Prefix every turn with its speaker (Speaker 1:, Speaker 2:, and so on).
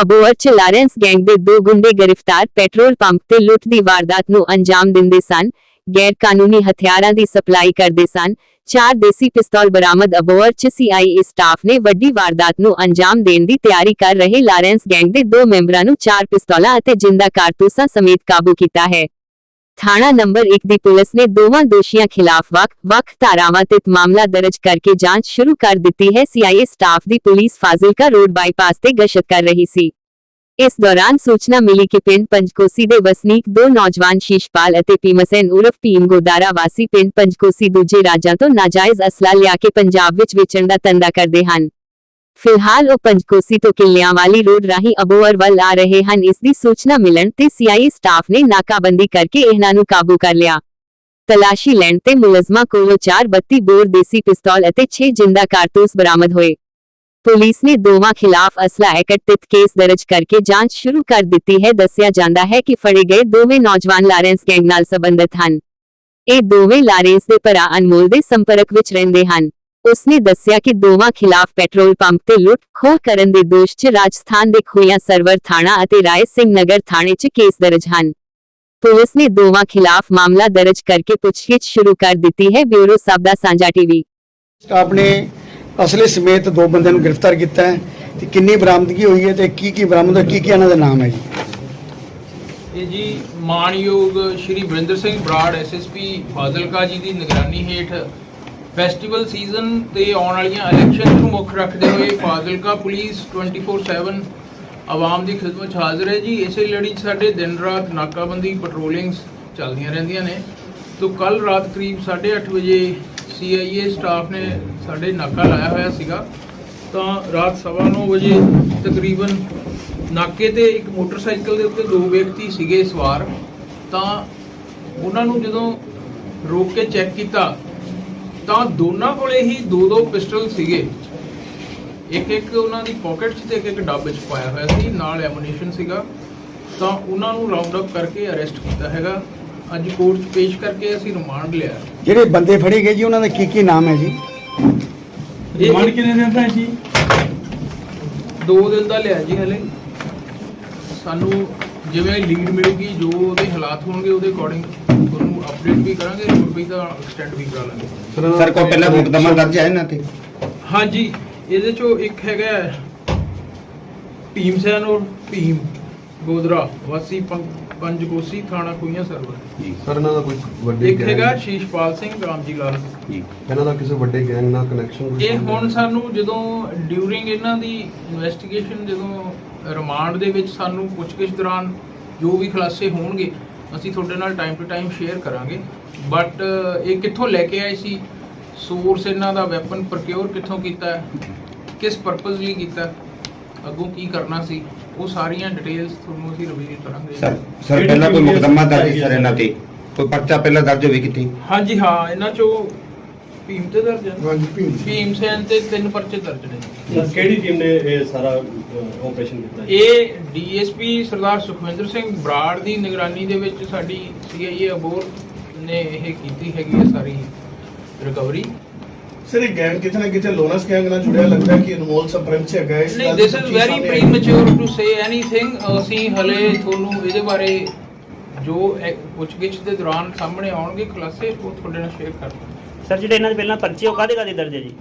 Speaker 1: ਅਬੋਹਰ ਚ Lawrence gang ਦੇ ਦੋ ਗੁੰਡੇ ਗ੍ਰਿਫਤਾਰ, ਪੈਟਰੋਲ ਪੰਪ ਤੇ ਲੁੱਟ ਦੀ ਵਾਰਦਾਤ ਨੂੰ ਅੰਜਾਮ ਦਿੰਦੇ ਸਨ ਗੈਰ ਕਾਨੂੰਨੀ ਹਥਿਆਰਾਂ ਦੀ ਸਪਲਾਈ ਕਰਦੇ ਸਨ, ਚਾਰ ਦੇਸੀ ਪਿਸਤੌਲ ਬਰਾਮਦ ਅਬੋਹਰ ਚ ਸੀਆਈਏ ਸਟਾਫ ਨੇ ਵੱਡੀ ਵਾਰਦਾਤ ਨੂੰ ਅੰਜਾਮ ਦੇਣ ਦੀ ਤਿਆਰੀ ਕਰ ਰਹੇ ਲਾਰੈਂਸ ਗੈਂਗ ਦੇ ਦੋ ਮੈਂਬਰਾਂ ਨੂੰ ਚਾਰ ਪਿਸਤੌਲਾਂ ਅਤੇ ਜਿੰਦਾ ਕਾਰਤੂਸਾਂ ਸਮੇਤ ਕਾਬੂ ਕੀਤਾ ਹੈ। ਥਾਣਾ ਨੰਬਰ 1 ਦੀ ਪੁਲਿਸ ਨੇ ਦੋਵਾਂ ਦੋਸ਼ੀਆਂ ਖਿਲਾਫ ਵੱਖ-ਵੱਖ ਧਾਰਾਵਾਂ ਤੇ ਮਾਮਲਾ ਦਰਜ ਕਰਕੇ ਜਾਂਚ ਸ਼ੁਰੂ ਕਰ ਦਿੱਤੀ ਹੈ। ਸੀਆਈਏ ਸਟਾਫ ਦੀ ਪੁਲਿਸ ਫਾਜ਼ਿਲਕਾ ਰੋਡ ਬਾਈਪਾਸ ਤੇ ਗਸ਼ਤ ਕਰ ਰਹੀ ਸੀ। ਇਸ ਦੌਰਾਨ ਸੂਚਨਾ ਮਿਲੀ ਕਿ ਪਿੰਡ ਪੰਜਕੋਸੀ ਦੇ ਵਸਨੀਕ ਦੋ ਨੌਜਵਾਨ ਸ਼ੀਸ਼ਪਾਲ ਅਤੇ ਪੀਮਸੈਨ ਉਰਫ ਭੀਮ ਗੋਦਾਰਾ ਵਾਸੀ ਪਿੰਡ ਪੰਜਕੋਸੀ ਦੂਜੇ ਰਾਜਾਂ ਤੋਂ ਨਾਜਾਇਜ਼ ਅਸਲਾ ਲਿਆ ਕੇ ਪੰਜਾਬ ਵਿੱਚ ਵੇਚਣ ਦਾ ਧੰਦਾ ਕਰਦੇ ਹਨ। ਫਿਲਹਾਲ ਉਹ ਪੰਜਕੋਸੀ ਤੋਂ ਕਿੱਲਿਆਂ ਵਾਲੀ ਰੋਡ ਰਾਹੀਂ ਅਬੋਹਰ ਵੱਲ ਆ ਰਹੇ ਹਨ। ਇਸ ਦੀ ਸੂਚਨਾ ਮਿਲਣ ਤੇ ਸੀਆਈਏ ਸਟਾਫ ਨੇ ਨਾਕਾਬੰਦੀ ਕਰਕੇ ਇਹਨਾਂ ਨੂੰ ਕਾਬੂ ਕਰ ਲਿਆ। ਤਲਾਸ਼ੀ ਲੈਣ ਤੇ ਮੁਲਜ਼ਮਾਂ ਕੋਲੋਂ 432 ਬੋਰ ਦੇਸੀ ਪਿਸਤੌਲ ਅਤੇ 6 ਜਿੰਦਾ ਕਾਰਤੂਸ ਬਰਾਮਦ ਹੋਏ। ਪੁਲਿਸ ਨੇ ਦੋਵਾਂ ਖਿਲਾਫ ਅਸਲਾ ਇਕੱਠਿਤ ਕੇਸ ਦਰਜ ਕਰਕੇ ਜਾਂਚ ਸ਼ੁਰੂ ਕਰ ਦਿੱਤੀ ਹੈ। ਦੱਸਿਆ ਜਾਂਦਾ ਹੈ ਕਿ ਫੜੇ ਗਏ ਦੋਵੇਂ ਨੌਜਵਾਨ ਲਾਰੈਂਸ ਗੈਂਗ ਨਾਲ ਸੰਬੰਧਿਤ ਹਨ। ਇਹ ਦੋਵੇਂ ਲਾਰੈਂਸ ਦੇ ਭਰਾ ਅਨਮੋਲ ਦੇ ਸੰਪਰਕ ਵਿੱਚ ਰਹਿੰਦੇ ਹਨ। ਉਸਨੇ ਦੱਸਿਆ ਕਿ ਦੋਵਾਂ ਖਿਲਾਫ ਪੈਟਰੋਲ ਪੰਪ ਤੇ ਲੁੱਟ ਖੋਹ ਕਰਨ ਦੇ ਦੋਸ਼ 'ਚ ਰਾਜਸਥਾਨ ਦੇ ਖੋਇਆ ਸਰਵਰ ਥਾਣਾ ਅਤੇ ਰਾਏ ਸਿੰਘ ਨਗਰ ਥਾਣੇ 'ਚ ਕੇਸ ਦਰਜ ਹਨ। ਪੁਲਿਸ ਨੇ ਦੋਵਾਂ ਖਿਲਾਫ ਮਾਮਲਾ ਦਰਜ ਕਰਕੇ ਪੁੱਛਗਿੱਛ ਸ਼ੁਰੂ ਕਰ ਦਿੱਤੀ ਹੈ ਬਿਊਰੋ ਸਬਦਾ ਸਾਂਝਾ ਟੀਵੀ।
Speaker 2: ਸਟਾਫ ਨੇ ਅਸਲੇ ਸਮੇਤ ਦੋ ਬੰਦਿਆਂ ਨੂੰ ਗ੍ਰਿਫਤਾਰ ਕੀਤਾ ਹੈ ਤੇ ਕਿੰਨੀ ਬਰਾਮਦਗੀ ਹੋਈ ਹੈ ਤੇ ਕੀ ਕੀ ਬਰਾਮਦ ਹੋਇਆ ਕੀ ਕੀ ਇਹਨਾਂ ਦਾ ਨਾਮ ਹੈ ਜੀ?
Speaker 3: ਇਹ ਜੀ ਮਾਨਯੋਗ ਸ਼੍ਰੀ ਵਰਿੰਦਰ ਸਿੰਘ ਬਰਾੜ ਐਸਐਸਪੀ ਫਾਜ਼ਿਲਕਾ ਜੀ ਦੀ ਨਿਗਰਾਨੀ ਹੇਠ ਫੈਸਟੀਵਲ ਸੀਜ਼ਨ ਤੇ ਆਉਣ ਵਾਲੀਆਂ ਇਲੈਕਸ਼ਨ ਨੂੰ ਮੁੱਖ ਰੱਖਦੇ ਹੋਏ ਫਾਜ਼ਿਲਕਾ ਪੁਲਿਸ 24/7 ਆਵਾਮ ਦੀ ਖਿਦਮਤ ਹਾਜ਼ਰ ਹੈ ਜੀ। ਇਸੇ ਲੜੀ 'ਚ ਸਾਡੇ ਦਿਨ ਰਾਤ ਨਾਕਾਬੰਦੀ ਪੈਟਰੋਲਿੰਗਸ ਚੱਲਦੀਆਂ ਰਹਿੰਦੀਆਂ ਨੇ। ਤੋਂ ਕੱਲ ਰਾਤ ਕਰੀਬ 8:30 ਵਜੇ ਸੀਆਈਏ ਸਟਾਫ ਨੇ ਸਾਡੇ ਨਾਕਾ ਲਾਇਆ ਹੋਇਆ ਸੀਗਾ। ਤਾਂ ਰਾਤ ਸਵਾ ਨੌ ਵਜੇ ਤਕਰੀਬਨ ਨਾਕੇ ਤੇ ਇੱਕ ਮੋਟਰਸਾਈਕਲ ਦੇ ਉੱਤੇ ਦੋ ਵਿਅਕਤੀ ਸੀਗੇ ਸਵਾਰ। ਤਾਂ ਉਹਨਾਂ ਨੂੰ ਜਦੋਂ ਰੋਕ ਕੇ ਚੈੱਕ ਕੀਤਾ ਤਾਂ ਦੋਨਾਂ ਕੋਲੇ ਹੀ ਦੋ ਦੋ ਪਿਸਟਲ ਸੀਗੇ। ਇੱਕ ਇੱਕ ਉਹਨਾਂ ਦੀ ਪਾਕਟ 'ਚ ਤੇ ਇੱਕ ਇੱਕ ਡੱਬ 'ਚ ਪਾਇਆ ਹੋਇਆ ਸੀ। ਨਾਲ ਐਮੂਨੀਸ਼ਨ ਸੀਗਾ। ਤਾਂ ਉਹਨਾਂ ਨੂੰ ਰਾਉਂਡ ਅਪ ਕਰਕੇ ਅਰੈਸਟ ਕੀਤਾ ਹੈਗਾ। ਅੱਜ ਕੋਰਟ 'ਚ ਪੇਸ਼ ਕਰਕੇ ਅਸੀਂ ਰਿਮਾਂਡ ਲਿਆ।
Speaker 2: ਜਿਹੜੇ ਬੰਦੇ ਫੜੇ ਗਏ ਜੀ ਉਹਨਾਂ ਦਾ ਕੀ ਕੀ ਨਾਮ ਹੈ ਜੀ?
Speaker 3: ਰਿਮਾਂਡ ਕਿੰਨੇ ਦਿਨ ਦਾ ਜੀ? ਦੋ ਦਿਨ ਦਾ ਲਿਆ ਜੀ ਹਲੇ। ਸਾਨੂੰ ਜਿਵੇਂ ਲੀਡ ਮਿਲੇਗੀ ਜੋ ਉਹਦੇ ਹਾਲਾਤ ਹੋਣਗੇ ਉਹਦੇ ਅਕੋਰਡਿੰਗ ਤੁਹਾਨੂੰ ਅਪਡੇਟ ਵੀ ਕਰਾਂਗੇ ਹੋਰ ਵੀ ਤਾਂ ਐਕਸਟੈਂਡ ਵੀ ਕਰਾ ਲਾਂਗੇ।
Speaker 4: ਸਰ ਕੋਈ ਪਹਿਲਾਂ ਮੁਕਦਮਾ ਦਰਜ ਹੈ ਇਹਨਾਂ ਤੇ
Speaker 3: ਹਾਂਜੀ ਇਹਦੇ ਚੋਂ ਇੱਕ ਹੈਗਾ ਭੀਮਸੈਨ ਔਰ ਭੀਮ ਗੋਦਰਾ ਵਾਸੀ ਪੰਜ- ਪੰਜਕੋਸੀ ਥਾਣਾ ਕੁਈਆਂ ਸਰਵਰ।
Speaker 5: ਸਰ ਇਹਨਾਂ ਦਾ ਕੋਈ ਵੱਡੇ
Speaker 3: ਇੱਕ ਹੈਗਾ
Speaker 5: ਗੈਂਗ
Speaker 3: ਸ਼ੀਸ਼ਪਾਲ ਸਿੰਘ ਰਾਮਜੀ ਲਾਲ।
Speaker 5: ਇਹਨਾਂ ਦਾ ਕਿਸੇ ਵੱਡੇ ਗੈਂਗ ਨਾਲ ਕਨੈਕਸ਼ਨ
Speaker 3: ਇਹ ਹੁਣ ਸਾਨੂੰ ਜਦੋਂ ਡਿਊਰਿੰਗ ਇਹਨਾਂ ਦੀ ਇਨਵੈਸਟੀਗੇਸ਼ਨ ਜਦੋਂ ਰਿਮਾਂਡ ਦੇ ਵਿੱਚ ਸਾਨੂੰ ਪੁੱਛਗਿੱਛ ਦੌਰਾਨ ਜੋ ਵੀ ਖੁਲਾਸੇ ਹੋਣਗੇ ਅਸੀਂ ਤੁਹਾਡੇ ਨਾਲ ਟਾਈਮ ਟੂ ਟਾਈਮ ਸ਼ੇਅਰ ਕਰਾਂਗੇ। ਬਟ ਇਹ ਕਿੱਥੋਂ ਲੈ ਕੇ ਆਏ ਸੀ? ਸੋਰਸ ਇਹਨਾਂ ਦਾ ਵੈਪਨ ਪ੍ਰੋਕਿਉਰ ਕਿੱਥੋਂ ਕੀਤਾ? ਹੈ ਕਿਸ ਪਰਪਸ ਲਈ ਕੀਤਾ? ਅੱਗੋਂ ਕੀ ਕਰਨਾ ਸੀ? ਉਹ ਸਾਰੀਆਂ ਡਿਟੇਲਸ ਤੁਹਾਨੂੰ ਅਸੀਂ ਰਿਵੀਲ ਕਰਾਂਗੇ।
Speaker 4: ਸਰ ਸਰ ਪਹਿਲਾਂ ਕੋਈ ਮੁਕਦਮਾ ਦਰਜ ਸਰ ਇਹਨਾਂ ਤੇ। ਕੋਈ ਪਰਚਾ ਪਹਿਲਾਂ ਦਰਜ ਹੋਵੇ ਕਿਤੇ?
Speaker 3: ਹਾਂਜੀ ਹਾਂ ਇਹਨਾਂ ਚੋਂ ਭੀਮ ਤੇ ਦਰਜ ਹੈ?
Speaker 2: ਹਾਂਜੀ ਭੀਮ
Speaker 3: ਭੀਮ ਸੈਨ ਤੇ ਤਿੰਨ ਪਰਚੇ ਦਰਜ ਨੇ।
Speaker 6: ਸਰ ਕਿਹੜੀ ਟੀਮ ਨੇ ਇਹ ਸਾਰਾ ਆਪਰੇਸ਼ਨ ਕੀਤਾ ਜੀ?
Speaker 3: ਇਹ ਡੀਐਸਪੀ ਸਰਦਾਰ ਸੁਖਵਿੰਦਰ ਸਿੰਘ ਬਰਾੜ ਦੀ ਨਿਗਰਾਨੀ ਦੇ ਵਿੱਚ ਸਾਡੀ ਸੀਆਈਏ ਅਬੋਰ ਨੇ ਇਹ ਕੀਤੀ ਹੈਗੀ ਹੈ ਸਾਰੀ ਰਿਕਵਰੀ
Speaker 7: ਸਰ ਇਹ ਗੈਂਗ ਕਿਤੇ ਨਾ ਕਿਤੇ ਲੋਨਸ ਗੈਂਗ ਨਾਲ ਜੁੜਿਆ ਲੱਗਦਾ ਹੈ ਕਿ ਅਨਮੋਲ ਸਪਰਮ ਚ ਹੈਗਾ ਇਸ
Speaker 3: ਨਹੀਂ
Speaker 7: ਗੱਲ ਦੀ
Speaker 3: ਦਿਸ ਇਜ਼
Speaker 7: ਪੁਸ਼ਟੀ
Speaker 3: ਵੈਰੀ
Speaker 7: ਸਾਹਮਣੇ ਆਈ।
Speaker 3: ਪ੍ਰੀਮੈਚੁਰ ਟੂ ਸੇ ਐਨੀਥਿੰਗ ਅਸੀਂ ਹਲੇ ਤੁਹਾਨੂੰ ਇਹਦੇ ਬਾਰੇ ਜੋ ਐ- ਪੁੱਛਗਿੱਛ ਦੇ ਦੌਰਾਨ ਸਾਹਮਣੇ ਆਉਣਗੇ ਖੁਲਾਸੇ ਉਹ ਤੁਹਾਡੇ ਨਾਲ ਸ਼ੇਅਰ ਕਰ ਦਾਂਗੇ
Speaker 8: ਸਰ ਜਿਹੜੇ ਇਹਨਾਂ ਦੇ ਪਹਿਲਾਂ ਪਰਚੇ ਉਹ ਕਾਹਦੇ ਕਾਹਦੇ ਦਰਜ ਹੈ ਜੀ?